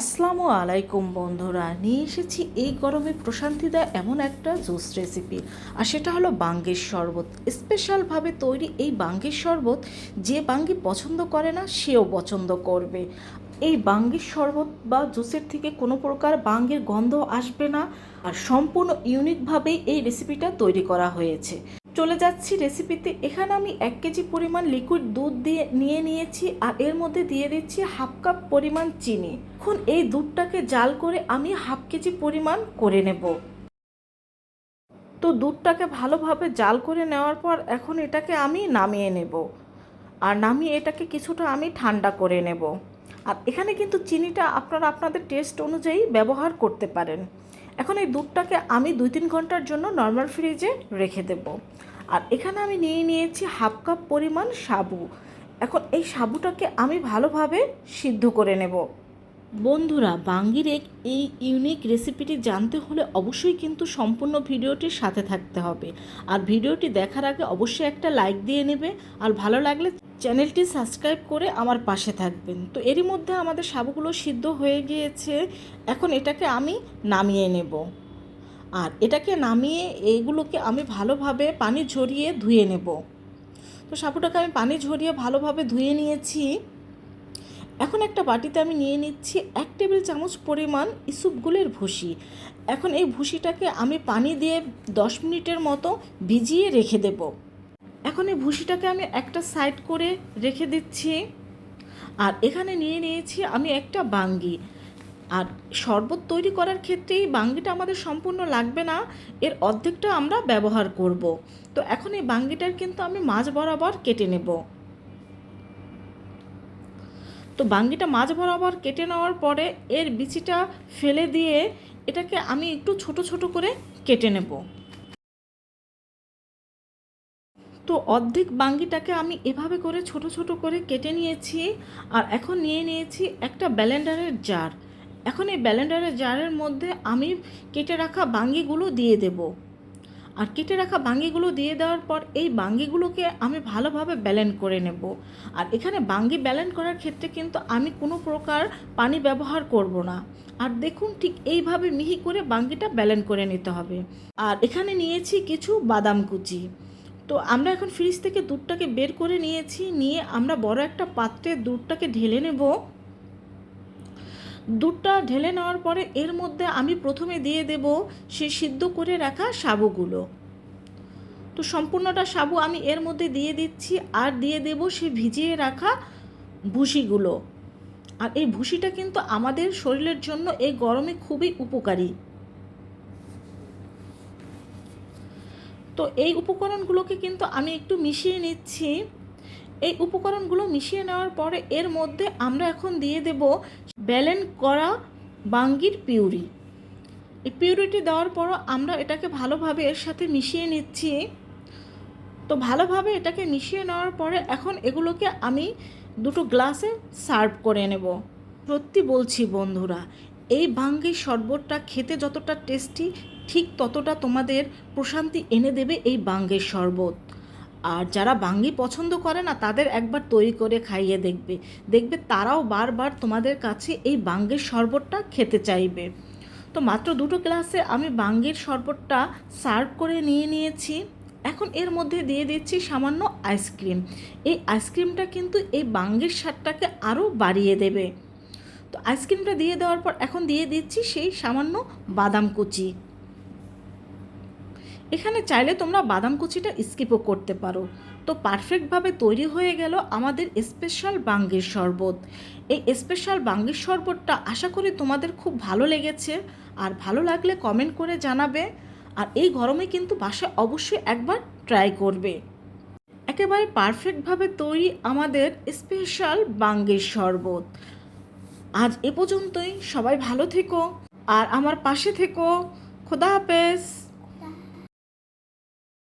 আসসালামু আলাইকুম বন্ধুরা। নিয়ে এসেছি এই গরমে প্রশান্তি দেয় এমন একটা জুস রেসিপি আর সেটা হলো বাঙ্গির শরবত। স্পেশালভাবে তৈরি এই বাঙ্গির শরবত যে বাঙ্গি পছন্দ করে না, সেও পছন্দ করবে। এই বাঙ্গির শরবত বা জুসের থেকে কোনো প্রকার বাঙ্গির গন্ধ আসবে না। আর সম্পূর্ণ ইউনিকভাবেই এই রেসিপিটা তৈরি করা হয়েছে। চলে যাচ্ছি রেসিপিতে এখানে আমি এক কেজি পরিমাণ লিকুইড দুধ দিয়ে, নিয়ে নিয়েছি আর এর মধ্যে দিয়ে দিচ্ছি হাফ কাপ পরিমাণ চিনি। এখন এই দুধটাকে জাল করে আমি হাফ কেজি পরিমাণ করে নেব। তো দুধটাকে ভালোভাবে জাল করে নেওয়ার পর এখন এটাকে আমি নামিয়ে নেব। আর নামিয়ে এটাকে কিছুটা আমি ঠান্ডা করে নেব। আর এখানে কিন্তু চিনিটা আপনারা আপনাদের টেস্ট অনুযায়ী ব্যবহার করতে পারেন। এখন এই দুধটাকে আমি দুই তিন ঘণ্টার জন্য নর্মাল ফ্রিজে রেখে দেব। আর এখানে আমি নিয়ে নিয়েছি হাফ কাপ পরিমাণ সাবু। এখন এই সাবুটাকে আমি ভালোভাবে সিদ্ধ করে নেব। বন্ধুরা, বাঙ্গির এক এই ইউনিক রেসিপিটি জানতে হলে অবশ্যই কিন্তু সম্পূর্ণ ভিডিওটির সাথে থাকতে হবে। আর ভিডিওটি দেখার আগে অবশ্যই একটা লাইক দিয়ে নেবে। আর ভালো লাগলে চ্যানেলটি সাবস্ক্রাইব করে আমার পাশে থাকবেন। তো এরই মধ্যে আমাদের সাবুগুলো সিদ্ধ হয়ে গিয়েছে। এখন এটাকে আমি নামিয়ে নেব। আর এটাকে নামিয়ে এইগুলোকে আমি ভালোভাবে পানি ঝরিয়ে ধুয়ে নেব। তো সাবুটাকে আমি পানি ঝরিয়ে ভালোভাবে ধুয়ে নিয়েছি। এখন একটা বাটিতে আমি নিয়ে নিচ্ছি এক টেবিল চামচ পরিমাণ ইসুপগুলের ভুসি। এখন এই ভুসিটাকে আমি পানি দিয়ে দশ মিনিটের মতো ভিজিয়ে রেখে দেব। এখন এই ভুসিটাকে আমি একটা সাইড করে রেখে দিচ্ছি। আর এখানে নিয়ে নিয়েছি আমি একটা বাঙ্গি। আর শরবত তৈরি করার ক্ষেত্রে এই বাঙ্গিটা আমাদের সম্পূর্ণ লাগবে না, এর অর্ধেকটা আমরা ব্যবহার করব। তো এখন এই বাঙ্গিটার কিন্তু আমি মাছ বরাবর কেটে নেব। তো বাঙ্গিটা মাছ বরাবর কেটে নেওয়ার পরে এর বিচিটা ফেলে দিয়ে এটাকে আমি একটু ছোট ছোট করে কেটে নেব। তো অর্ধেক বাঙ্গিটাকে আমি এভাবে করে ছোট ছোট করে কেটে নিয়েছি আর এখন নিয়ে নিয়েছি একটা ব্যালেন্ডারের জার। এখন এই ব্যালেন্ডারের জারের মধ্যে আমি কেটে রাখা বাঙ্গিগুলো দিয়ে দেব। আর কেটে রাখা বাঙ্গিগুলো দিয়ে দেওয়ার পর এই বাঙ্গিগুলোকে আমি ভালোভাবে ব্যালেন্ড করে নেব। আর এখানে বাঙ্গি ব্যালেন্ড করার ক্ষেত্রে কিন্তু আমি কোনো প্রকার পানি ব্যবহার করব না। আর দেখুন ঠিক এইভাবে মিহি করে বাঙ্গিটা ব্যালেন্ড করে নিতে হবে। আর এখানে নিয়েছি কিছু বাদাম কুচি। তো আমরা এখন ফ্রিজ থেকে দুধটাকে বের করে নিয়েছি, নিয়ে আমরা বড় একটা পাত্রে দুধটাকে ঢেলে নেব। দুধটা ঢেলে নেওয়ার পরে এর মধ্যে আমি প্রথমে দিয়ে দেব সে সিদ্ধ করে রাখা সাবুগুলো তো সম্পূর্ণটা সাবু আমি এর মধ্যে দিয়ে দিচ্ছি আর দিয়ে দেব সে ভিজিয়ে রাখা ভুসিগুলো আর এই ভুসিটা কিন্তু আমাদের শরীরের জন্য এই গরমে খুবই উপকারী। তো এই উপকরণগুলোকে কিন্তু আমি একটু মিশিয়ে নিচ্ছি। এই উপকরণগুলো মিশিয়ে নেওয়ার পরে এর মধ্যে আমরা এখন দিয়ে দেব ব্যালেন্ড করা বাঙ্গির পিউরি। এই পিউরিটি দেওয়ার পরও আমরা এটাকে ভালোভাবে এর সাথে মিশিয়ে নিচ্ছি। তো ভালোভাবে এটাকে মিশিয়ে নেওয়ার পরে এখন এগুলোকে আমি দুটো গ্লাসে সার্ভ করে নেব। সত্যি বলছি বন্ধুরা, এই বাঙ্গির শরবতটা খেতে যতটা টেস্টি ঠিক ততটা তোমাদের প্রশান্তি এনে দেবে এই বাঙ্গের শরবত। আর যারা বাঙ্গি পছন্দ করে না, তাদের একবার তৈরি করে খাইয়ে দেখবে। দেখবে তারাও বারবার তোমাদের কাছে এই বাঙ্গের শরবতটা খেতে চাইবে। তো মাত্র দুটো গ্লাসে আমি বাঙ্গির শরবতটা সার্ভ করে নিয়ে নিয়েছি। এখন এর মধ্যে দিয়ে দিচ্ছি সামান্য আইসক্রিম। এই আইসক্রিমটা কিন্তু এই বাঙ্গির স্বাদটাকে আরও বাড়িয়ে দেবে। তো আইসক্রিমটা দিয়ে দেওয়ার পর এখন দিয়ে দিচ্ছি সেই সামান্য বাদাম কুচি। এখানে চাইলে তোমরা বাদাম কুচিটা স্কিপও করতে পারো। তো পারফেক্টভাবে তৈরি হয়ে গেল আমাদের স্পেশাল বাঙ্গির শরবত। এই স্পেশাল বাঙ্গির শরবতটা আশা করি তোমাদের খুব ভালো লেগেছে। আর ভালো লাগলে কমেন্ট করে জানাবে। আর এই গরমে কিন্তু বাসায় অবশ্যই একবার ট্রাই করবে। একেবারে পারফেক্টভাবে তৈরি আমাদের স্পেশাল বাঙ্গির শরবত। আজ এ পর্যন্তই। সবাই ভালো থেকো। আর আমার পাশে থেকো। খোদা হাফেজ।